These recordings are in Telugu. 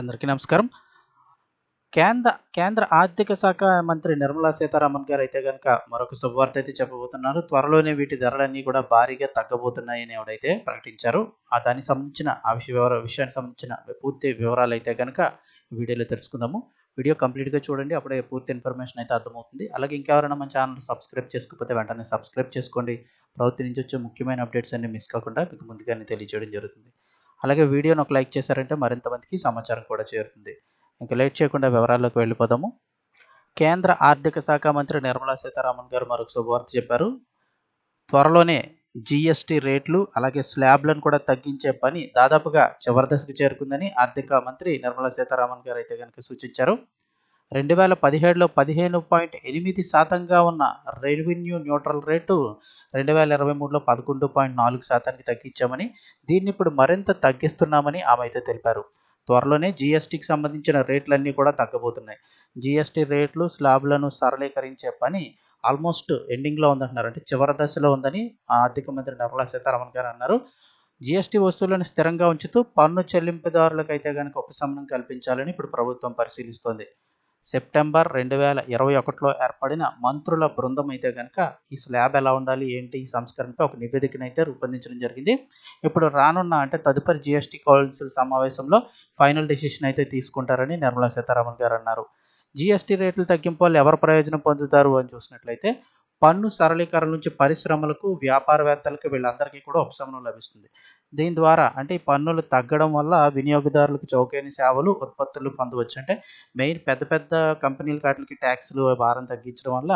అందరికీ నమస్కారం. కేంద్ర కేంద్ర ఆర్థిక శాఖ మంత్రి నిర్మలా సీతారామన్ గారు అయితే కనుక మరొక శుభవార్త అయితే చెప్పబోతున్నారు. త్వరలోనే వీటి ధరలన్నీ కూడా భారీగా తగ్గబోతున్నాయని ఎవడైతే ప్రకటించారు ఆ దానికి సంబంధించిన ఆ విషయ వివర విషయానికి సంబంధించిన పూర్తి వివరాలు అయితే కనుక వీడియోలో తెలుసుకుందాము. వీడియో కంప్లీట్గా చూడండి అప్పుడే పూర్తి ఇన్ఫర్మేషన్ అయితే అర్థమవుతుంది. అలాగే ఇంకెవరైనా మన ఛానల్ సబ్స్క్రైబ్ చేసుకోకపోతే వెంటనే సబ్స్క్రైబ్ చేసుకోండి. ప్రభుత్వం నుంచి వచ్చే ముఖ్యమైన అప్డేట్స్ అన్ని మిస్ కాకుండా మీకు ముందుగానే తెలియజేయడం జరుగుతుంది. అలాగే వీడియోని ఒక లైక్ చేశారంటే మరింత మందికి సమాచారం కూడా చేరుతుంది. ఇంకా లేట్ చేయకుండా వివరాల్లోకి వెళ్ళిపోదాము. కేంద్ర ఆర్థిక శాఖ మంత్రి నిర్మలా సీతారామన్ గారు మరొక శుభవార్త చెప్పారు. త్వరలోనే జిఎస్టీ రేట్లు అలాగే స్లాబ్లను కూడా తగ్గించే పని దాదాపుగా చివరి దశకు చేరుకుందని ఆర్థిక మంత్రి నిర్మలా సీతారామన్ గారు అయితే కనుక సూచించారు. రెండు వేల పదిహేడులో పదిహేను పాయింట్ ఎనిమిది శాతంగా ఉన్న రెవెన్యూ న్యూట్రల్ రేటు రెండు వేల ఇరవై మూడులో పదకొండు పాయింట్ నాలుగు శాతానికి తగ్గించామని దీన్ని ఇప్పుడు మరింత తగ్గిస్తున్నామని ఆమె అయితే తెలిపారు. త్వరలోనే జీఎస్టీకి సంబంధించిన రేట్లన్నీ కూడా తగ్గబోతున్నాయి. జీఎస్టీ రేట్లు స్లాబ్లను సరళీకరించే పని ఆల్మోస్ట్ ఎండింగ్లో ఉందంటున్నారు. అంటే చివరి దశలో ఉందని ఆర్థిక మంత్రి నిర్మలా సీతారామన్ గారు అన్నారు. జీఎస్టీ వస్తువులను స్థిరంగా ఉంచుతూ పన్ను చెల్లింపుదారులకు అయితే కనుక ఉపశమనం కల్పించాలని ఇప్పుడు ప్రభుత్వం పరిశీలిస్తోంది. సెప్టెంబర్ రెండు వేల ఇరవై ఒకటిలో ఏర్పడిన మంత్రుల బృందం అయితే కనుక ఈ స్లాబ్ ఎలా ఉండాలి ఏంటి ఈ సంస్కరణపై ఒక నివేదికనైతే రూపొందించడం జరిగింది. ఇప్పుడు రానున్న అంటే తదుపరి జిఎస్టీ కౌన్సిల్ సమావేశంలో ఫైనల్ డిసిషన్ అయితే తీసుకుంటారని నిర్మలా సీతారామన్ గారు అన్నారు. జిఎస్టీ రేట్లు తగ్గింపు వల్ల ఎవరు ప్రయోజనం పొందుతారు అని చూసినట్లయితే పన్ను సరళీకరణ నుంచి పరిశ్రమలకు వ్యాపారవేత్తలకు వీళ్ళందరికీ కూడా ఉపశమనం లభిస్తుంది. దీని ద్వారా అంటే ఈ పన్నులు తగ్గడం వల్ల వినియోగదారులకు చౌకైన సేవలు ఉత్పత్తులు పొందవచ్చు. అంటే మెయిన్ పెద్ద పెద్ద కంపెనీల వాటికి ట్యాక్స్లు భారం తగ్గించడం వల్ల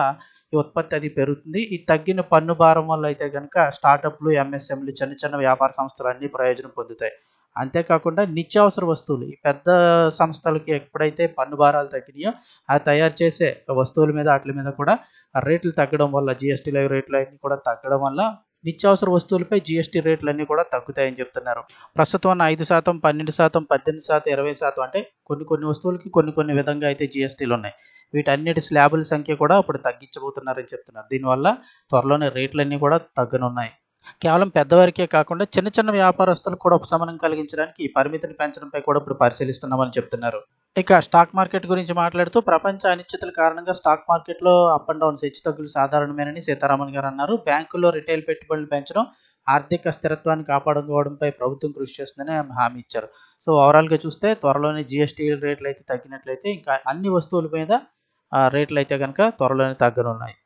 ఈ ఉత్పత్తి అది పెరుగుతుంది. ఈ తగ్గిన పన్ను భారం వల్ల అయితే కనుక స్టార్టప్లు ఎంఎస్ఎంలు చిన్న చిన్న వ్యాపార సంస్థలు అన్ని ప్రయోజనం పొందుతాయి. అంతేకాకుండా నిత్యావసర వస్తువులు ఈ పెద్ద సంస్థలకి ఎప్పుడైతే పన్ను భారాలు తగ్గినాయో ఆ తయారు చేసే వస్తువుల మీద వాటి మీద కూడా ఆ రేట్లు తగ్గడం వల్ల జిఎస్టీ లైవ్ రేట్లు అన్నీ కూడా తగ్గడం వల్ల నిత్యావసర వస్తువులపై జిఎస్టీ రేట్లన్నీ కూడా తగ్గుతాయని చెప్తున్నారు. ప్రస్తుతం ఉన్న ఐదు శాతం పన్నెండు శాతం పద్దెనిమిది శాతం ఇరవై శాతం అంటే కొన్ని కొన్ని వస్తువులకి కొన్ని కొన్ని విధంగా అయితే జిఎస్టీలు ఉన్నాయి. వీటన్నిటి స్లాబుల సంఖ్య కూడా ఇప్పుడు తగ్గించబోతున్నారని చెప్తున్నారు. దీనివల్ల త్వరలోనే రేట్లన్నీ కూడా తగ్గనున్నాయి. కేవలం పెద్దవారికే కాకుండా చిన్న చిన్న వ్యాపారస్తులకు కూడా ఉపశమనం కలిగించడానికి ఈ పరిమితిని పెంచడంపై కూడా ఇప్పుడు పరిశీలిస్తున్నామని చెప్తున్నారు. ఇక స్టాక్ మార్కెట్ గురించి మాట్లాడుతూ ప్రపంచ అనిశ్చితుల కారణంగా స్టాక్ మార్కెట్లో అప్ అండ్ డౌన్స్ హెచ్చు తగ్గులు సాధారణమేనని సీతారామన్ గారు అన్నారు. బ్యాంకుల్లో రిటైల్ పెట్టుబడులు పెంచడం ఆర్థిక స్థిరత్వాన్ని కాపాడుకోవడంపై ప్రభుత్వం కృషి చేస్తుందని ఆమె హామీ ఇచ్చారు. సో ఓవరాల్గా చూస్తే త్వరలోనే జిఎస్టీ రేట్లు అయితే తగ్గినట్లయితే ఇంకా అన్ని వస్తువుల మీద రేట్లు అయితే కనుక త్వరలోనే తగ్గనున్నాయి.